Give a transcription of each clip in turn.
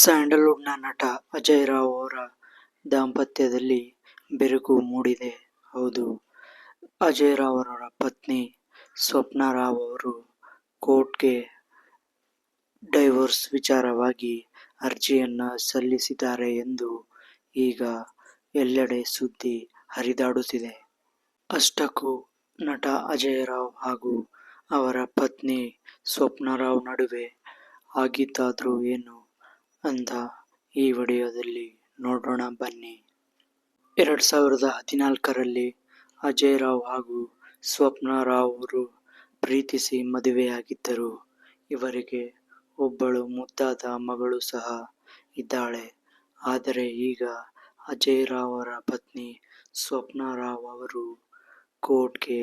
ಸ್ಯಾಂಡಲ್ವುಡ್ನ ನಟ ಅಜಯ್ ರಾವ್ ಅವರ ದಾಂಪತ್ಯದಲ್ಲಿ ಬಿರುಕು ಮೂಡಿದೆ. ಹೌದು, ಅಜಯ್ ರಾವ್ ಅವರ ಪತ್ನಿ ಸ್ವಪ್ನ ರಾವ್ ಅವರು ಕೋರ್ಟ್ಗೆ ಡೈವೋರ್ಸ್ ವಿಚಾರವಾಗಿ ಅರ್ಜಿಯನ್ನು ಸಲ್ಲಿಸಿದ್ದಾರೆ ಎಂದು ಈಗ ಎಲ್ಲೆಡೆ ಸುದ್ದಿ ಹರಿದಾಡುತ್ತಿದೆ. ಅಷ್ಟಕ್ಕೂ ನಟ ಅಜಯ್ ರಾವ್ ಹಾಗೂ ಅವರ ಪತ್ನಿ ಸ್ವಪ್ನ ರಾವ್ ನಡುವೆ ಆಗಿದ್ದಾದರೂ ಏನು ಅಂತ ಈ ವಿಡಿಯೋದಲ್ಲಿ ನೋಡೋಣ ಬನ್ನಿ. ಎರಡು ಸಾವಿರದ ಹದಿನಾಲ್ಕರಲ್ಲಿ ಅಜಯ್ ರಾವ್ ಹಾಗೂ ಸ್ವಪ್ನ ರಾವ್ ಅವರು ಪ್ರೀತಿಸಿ ಮದುವೆಯಾಗಿದ್ದರು. ಇವರಿಗೆ ಒಬ್ಬಳು ಮುದ್ದಾದ ಮಗಳು ಸಹ ಇದ್ದಾಳೆ. ಆದರೆ ಈಗ ಅಜಯ್ ರಾವ್ ಅವರ ಪತ್ನಿ ಸ್ವಪ್ನ ರಾವ್ ಅವರು ಕೋರ್ಟ್ಗೆ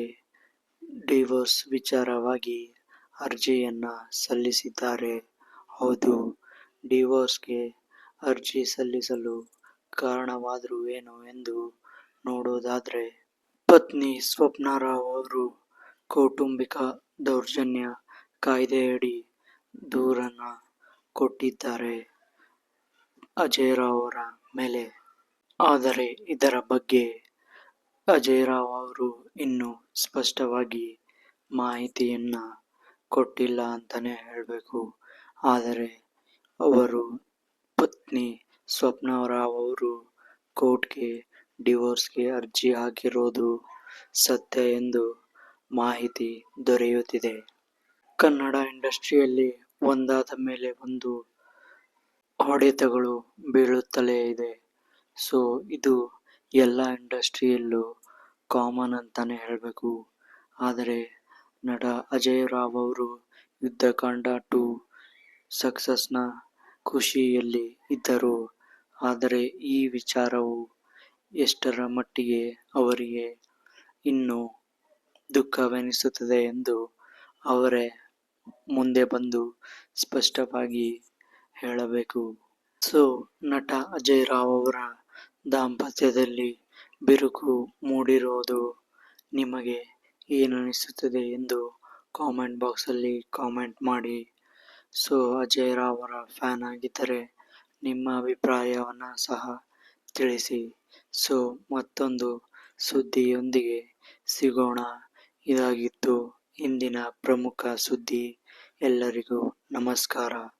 ಡಿವೋರ್ಸ್ ವಿಚಾರವಾಗಿ ಅರ್ಜಿಯನ್ನು ಸಲ್ಲಿಸಿದ್ದಾರೆ. ಹೌದು, ಡಿವೋರ್ಸ್ಗೆ ಅರ್ಜಿ ಸಲ್ಲಿಸಲು ಕಾರಣವಾದರೂ ಏನು ಎಂದು ನೋಡೋದಾದರೆ, ಪತ್ನಿ ಸ್ವಪ್ನ ರಾವ್ ಅವರು ಕೌಟುಂಬಿಕ ದೌರ್ಜನ್ಯ ಕಾಯ್ದೆಯಡಿ ದೂರನ್ನ ಕೊಟ್ಟಿದ್ದಾರೆ ಅಜಯ್ ರಾವ್ ಅವರ ಮೇಲೆ. ಆದರೆ ಇದರ ಬಗ್ಗೆ ಅಜಯ್ ರಾವ್ ಅವರು ಇನ್ನೂ ಸ್ಪಷ್ಟವಾಗಿ ಮಾಹಿತಿಯನ್ನು ಕೊಟ್ಟಿಲ್ಲ ಅಂತಾನೆ ಹೇಳಬೇಕು ಆದರೆ ಅವರ ಪತ್ನಿ ಸ್ವಪ್ನ ರಾವ್ ಅವರು ಕೋರ್ಟ್ಗೆ ಡಿವೋರ್ಸ್ಗೆ ಅರ್ಜಿ ಹಾಕಿರೋದು ಸತ್ಯ ಎಂದು ಮಾಹಿತಿ ದೊರೆಯುತ್ತಿದೆ. ಕನ್ನಡ ಇಂಡಸ್ಟ್ರಿಯಲ್ಲಿ ಒಂದಾದ ಮೇಲೆ ಒಂದು ಹೊಡೆತಗಳು ಬೀಳುತ್ತಲೇ ಇದೆ. ಸೊ, ಇದು ಎಲ್ಲ ಇಂಡಸ್ಟ್ರಿಯಲ್ಲೂ ಕಾಮನ್ ಅಂತಾನೆ ಹೇಳಬೇಕು ಆದರೆ, ನಟ ಅಜಯ್ ರಾವ್ ಅವರು ಯುದ್ಧಕಾಂಡ ಟು ಸಕ್ಸಸ್ನ ಖುಷಿಯಲ್ಲಿ ಇದ್ದರು. ಆದರೆ ಈ ವಿಚಾರವು ಎಷ್ಟರ ಮಟ್ಟಿಗೆ ಅವರಿಗೆ ಇನ್ನೂ ದುಃಖವೆನಿಸುತ್ತದೆ ಎಂದು ಅವರೇ ಮುಂದೆ ಬಂದು ಸ್ಪಷ್ಟವಾಗಿ ಹೇಳಬೇಕು. ಸೊ, ನಟ ಅಜಯ್ ರಾವ್ ಅವರ ದಾಂಪತ್ಯದಲ್ಲಿ ಬಿರುಕು ಮೂಡಿರೋದು ನಿಮಗೆ ಏನನಿಸುತ್ತದೆ ಎಂದು ಕಾಮೆಂಟ್ ಬಾಕ್ಸಲ್ಲಿ ಕಾಮೆಂಟ್ ಮಾಡಿ. ಸೊ ಅಜಯ್ ರಾವ್ ಅವರ ಫ್ಯಾನ್ ಆಗಿದ್ದರೆ ನಿಮ್ಮ ಅಭಿಪ್ರಾಯವನ್ನು ಸಹ ತಿಳಿಸಿ. ಸೊ ಮತ್ತೊಂದು ಸುದ್ದಿಯೊಂದಿಗೆ ಸಿಗೋಣ. ಇದಾಗಿತ್ತು ಇಂದಿನ ಪ್ರಮುಖ ಸುದ್ದಿ. ಎಲ್ಲರಿಗೂ ನಮಸ್ಕಾರ.